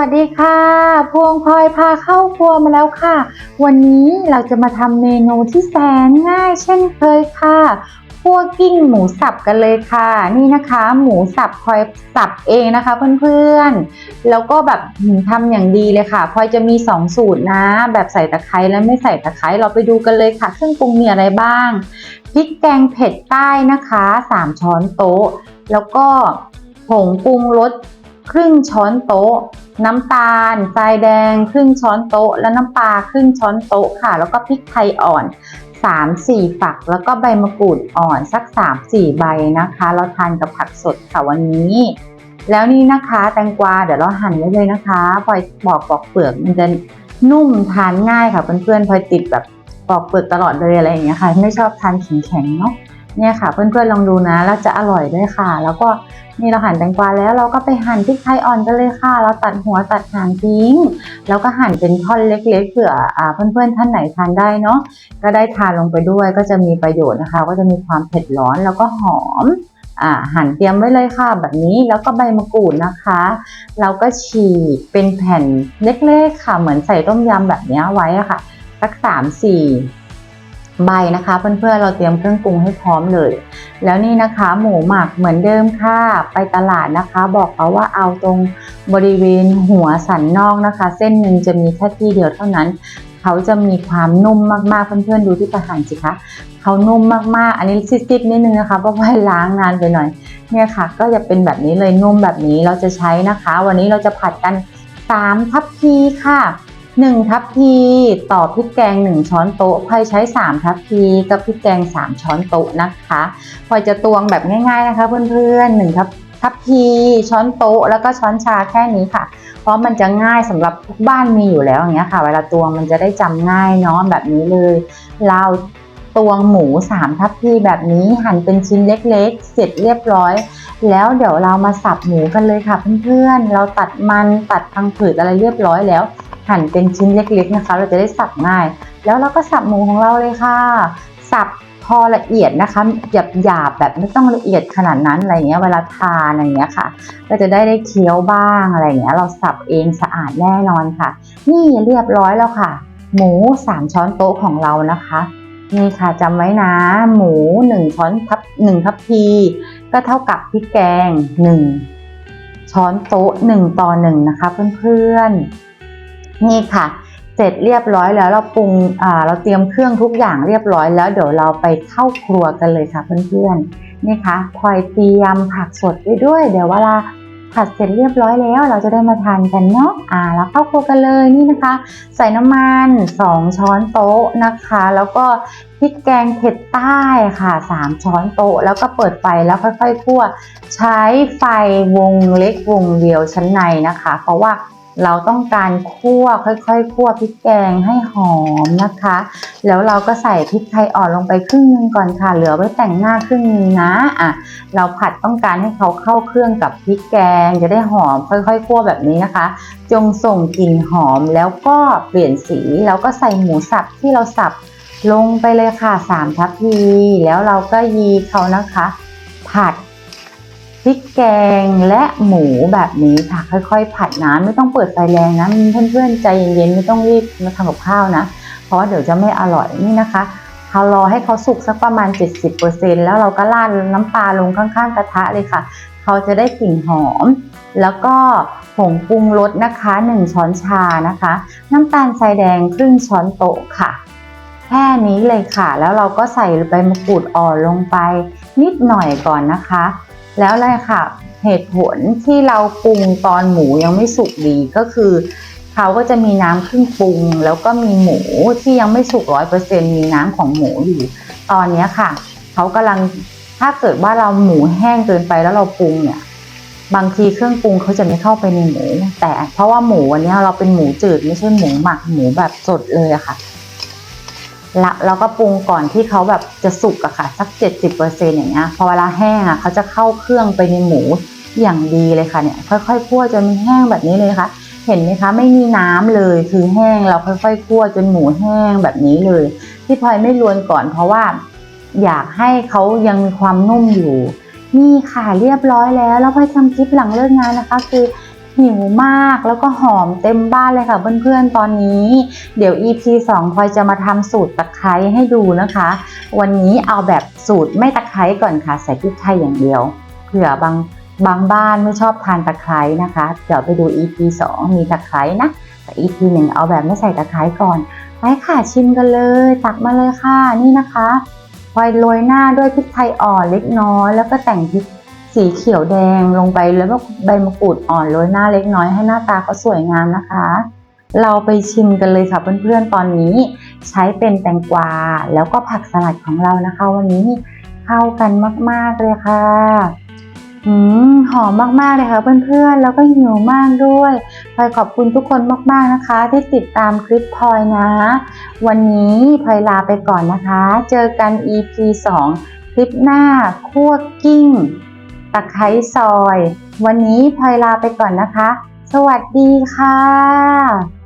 วัสดีค่ะ พวงพลอยพาเข้าครัวมาแล้วค่ะ วันนี้เราจะมาทำเมนูที่แสนง่ายเช่นเคยค่ะคั่วกิ้งหมูสับกันเลยค่ะ นี่นะคะ หมูสับพลอยสับเองนะคะเพื่อนๆ แล้วก็แบบทำอย่างดีเลยค่ะพลอยจะมี 2 สูตรนะ แบบใส่ตะไคร้และไม่ใส่ตะไคร้เราไปดูกันเลยค่ะ เครื่องปรุงมีอะไรบ้างพริกแกงเผ็ดใต้นะคะ 3 ช้อนโต๊ะ แล้วก็ผงปรุงรสครึ่งช้อนโต๊ะ น้ำตาลทรายแดงครึ่งช้อนโต๊ะ และน้ำปลาครึ่งช้อนโต๊ะค่ะ แล้วก็พริกไทยอ่อน 3-4 ฝัก แล้วก็ใบมะกรูดอ่อนสัก 3-4 ใบนะคะ เราทานกับผักสดค่ะวันนี้ แล้วนี่นะคะแตงกวาเดี๋ยวเราหั่นไว้เลยนะคะพลอยบอกปอกเปลือกมันจะนุ่มทานง่ายค่ะเพื่อนๆพลอยติดแบบปอกเปลือกตลอดเลยอะไรอย่างเงี้ยค่ะ ไม่ชอบทานแข็งๆเนาะ เนี่ยค่ะ เพื่อนๆลองดูนะแล้วจะอร่อยด้วยค่ะ แล้วก็นี่เราหั่นแตงกวาแล้วเราก็ไปหั่นพริกไทยอ่อนกันเลยค่ะ เราตัดหัวตัดหางทิ้ง แล้วก็หั่นเป็นท่อนเล็กๆเผื่ออเพื่อนๆท่านไหนทานได้เนาะก็ได้ทานลงไปด้วยก็จะมีประโยชน์นะคะ ก็จะมีความเผ็ดร้อนแล้วก็หอมหั่นเตรียมไว้เลยค่ะแบบนี้แล้วก็ใบมะกรูดนะคะ เราก็ฉีกเป็นแผ่นเล็กๆค่ะ เหมือนใส่ต้มยำแบบนี้ไว้ค่ะสักสามสี่ ใบนะคะเพื่อนๆเราเตรียมเครื่องปรุงให้พร้อมเลย แล้วนี่นะคะหมูหมักเหมือนเดิมค่ะไปตลาดนะคะ บอกเขาว่าเอาตรงบริเวณหัวสันนอกนะคะ เส้นหนึ่งจะมีแค่ที่เดียวเท่านั้น เขาจะมีความนุ่มมากๆเพื่อนๆดูที่ประหารสิคะเขานุ่มมากๆ อันนี้ซิดๆนิดนึงนะคะเพราะว่าล้างนานไปหน่อยเนี่ยค่ะ ก็จะเป็นแบบนี้เลยนุ่มแบบนี้เราจะใช้นะคะ วันนี้เราจะผัดกัน3ทัพพีค่ะ 1 ทัพพีต่อพริกแกง 1 ช้อนโต๊ะพลอยใช้ 3 ทัพพีกับพริกแกง 3 ช้อนโต๊ะนะคะพลอยจะตวงแบบง่ายๆนะคะ เพื่อนๆ1ทัพทัพพีช้อนโต๊ะแล้วก็ช้อนชาแค่นี้ค่ะ เพราะมันจะง่ายสำหรับทุกบ้านมีอยู่แล้วอย่างเงี้ยค่ะ เวลาตวงมันจะได้จำง่ายเนาะแบบนี้เลยเราตวงหมู3ทัพพีแบบนี้หั่นเป็นชิ้นเล็กๆ เสร็จเรียบร้อย แล้วเดี๋ยวเรามาสับหมูกันเลยค่ะเพื่อนๆ เราตัดมันตัดพังผืดอะไรเรียบร้อยแล้ว หั่นเป็นชิ้นเล็กๆนะคะ เราจะได้สับง่าย แล้วเราก็สับหมูของเราเลยค่ะ สับพอละเอียดนะคะหยาบหยาบแบบไม่ต้องละเอียดขนาดนั้นอะไรเงี้ยเวลาทานอะไรเงี้ยค่ะ ก็จะได้ได้เคี้ยวบ้างอะไรเงี้ยเราสับเองสะอาดแน่นอนค่ะ นี่เรียบร้อยแล้วค่ะ หมู 3 ช้อนโต๊ะของเรานะคะนี่ค่ะจำไว้นะ หมู 1 ช้อนทับ1ทัพพีก็เท่ากับพริกแกง 1 ช้อนโต๊ะ 1 ต่อ 1 นะคะเพื่อนๆ นี่ค่ะ เสร็จเรียบร้อยแล้วเราปรุงเราเตรียมเครื่องทุกอย่างเรียบร้อยแล้วเดี๋ยวเราไปเข้าครัวกันเลยค่ะเพื่อนๆนี่ค่ะพลอยเตรียมผักสดไว้ด้วย เดี๋ยวเวลาผัดเสร็จเรียบร้อยแล้ว เราจะได้มาทานกันเนาะอ่าแล้วเข้าครัวกันเลยนี่นะคะ ใส่น้ำมัน 2 ช้อนโต๊ะนะคะ แล้วก็พริกแกงเผ็ดใต้ค่ะ 3 ช้อนโต๊ะ แล้วก็เปิดไฟแล้วค่อยๆคั่ว ใช้ไฟวงเล็กวงเดียวชั้นในนะคะ เพราะว่า เราต้องการคั่วค่อยๆคั่วพริกแกงให้หอมนะคะ แล้วเราก็ใส่พริกไทยอ่อนลงไปครึ่งนึงก่อนค่ะเหลือไว้แต่งหน้าครึ่งนึงนะอะเราผัดต้องการให้เขาเข้าเครื่องกับพริกแกง จะได้หอมค่อยๆคั่วแบบนี้นะคะ จงส่งกลิ่นหอมแล้วก็เปลี่ยนสีแล้วก็ใส่หมูสับที่เราสับลงไปเลยค่ะ3ทัพพีแล้วเราก็ยีเขานะคะ ผัด พริกแกงและหมูแบบนี้ค่ะ ค่อยๆ ผัดนะไม่ต้องเปิดไฟแรงนะเพื่อนๆใจเย็นๆไม่ต้องรีบมาทำกับข้าวนะ เพราะว่าเดี๋ยวจะไม่อร่อยนี่นะคะเรารอให้เขาสุกสักประมาณ 70%แล้วเราก็ราดน้ำปลาลงข้างๆ กระทะเลยค่ะ เขาจะได้กลิ่นหอม แล้วก็ผงปรุงรสนะคะ 1 ช้อนชานะคะ น้ำตาลทรายแดงครึ่งช้อนโต๊ะค่ะแค่นี้เลยค่ะ แล้วเราก็ใส่ใบมะกรูดอ่อนลงไปนิดหน่อยก่อนนะคะ แล้วเลยค่ะ เหตุผลที่เราปรุงตอนหมูยังไม่สุกดีก็คือเขาก็จะมีน้ำครึ่งปรุง แล้วก็มีหมูที่ยังไม่สุกร้อยเปอร์เซ็นมีน้ำของหมูอยู่ ตอนเนี้ค่ะเขากำลังถ้าเกิดว่าเราหมูแห้งเกินไปแล้วเราปรุงเนี่ย บางทีเครื่องปรุงเขาจะไม่เข้าไปในหมู แต่เพราะว่าหมูวันนี้เราเป็นหมูจืดไม่ใช่หมูหมักหมูแบบสดเลยอะค่ะ ละเราก็ปรุงก่อนที่เขาแบบจะสุกอะค่ะ สัก 70%อย่างเงี้ยพอเวลาแห้งอะเขาจะเข้าเครื่องไปในหมูอย่างดีเลยค่ะเนี่ยค่อยๆคั่วจนมันแห้งแบบนี้เลยนะคะเห็นไหมคะไม่มีน้ำเลยคือแห้งเราค่อยๆคั่วจนหมูแห้งแบบนี้เลย ที่พลอยไม่รวนก่อนเพราะว่าอยากให้เขายังมีความนุ่มอยู่ นี่ค่ะเรียบร้อยแล้ว แล้วพลอยทำคลิปหลังเลิกงานนะคะ คือ หิวมากแล้วก็หอมเต็มบ้านเลยค่ะเพื่อนๆตอนนี้ เดี๋ยว EP 2พลอยจะมาทำสูตรตะไคร้ให้ดูนะคะ วันนี้เอาแบบสูตรไม่ตะไคร้ก่อนค่ะใส่พริกไทยอย่างเดียวเผื่อบางบางบ้านไม่ชอบทานตะไคร้นะคะ เดี๋ยวไปดู EP 2 มีตะไคร้นะแต่ EP 1 เอาแบบไม่ใส่ตะไคร้ก่อน ไปค่ะชิมกันเลย ตักมาเลยค่ะนี่นะคะพลอยโรยหน้าด้วยพริกไทยอ่อนเล็กน้อยแล้วก็แต่งพริก สีเขียวแดงลงไปแล้วก็ใบมะกรูดอ่อนโรยหน้าเล็กน้อยให้หน้าตาเขาสวยงามนะคะ เราไปชิมกันเลยค่ะเพื่อนๆตอนนี้ ใช้เป็นแตงกวาแล้วก็ผักสลัดของเรานะคะ วันนี้เข้ากันมากๆเลยค่ะอืมหอมมากๆเลยค่ะเพื่อนๆ แล้วก็หิวมากด้วยพลอยขอบคุณทุกคนมากๆนะคะ ที่ติดตามคลิปพลอยนะ วันนี้พลอยลาไปก่อนนะคะ เจอกัน EP 2 คลิปหน้าคั่วกิ้ง ตะไคร้ซอย วันนี้พลอยลาไปก่อนนะคะ สวัสดีค่ะ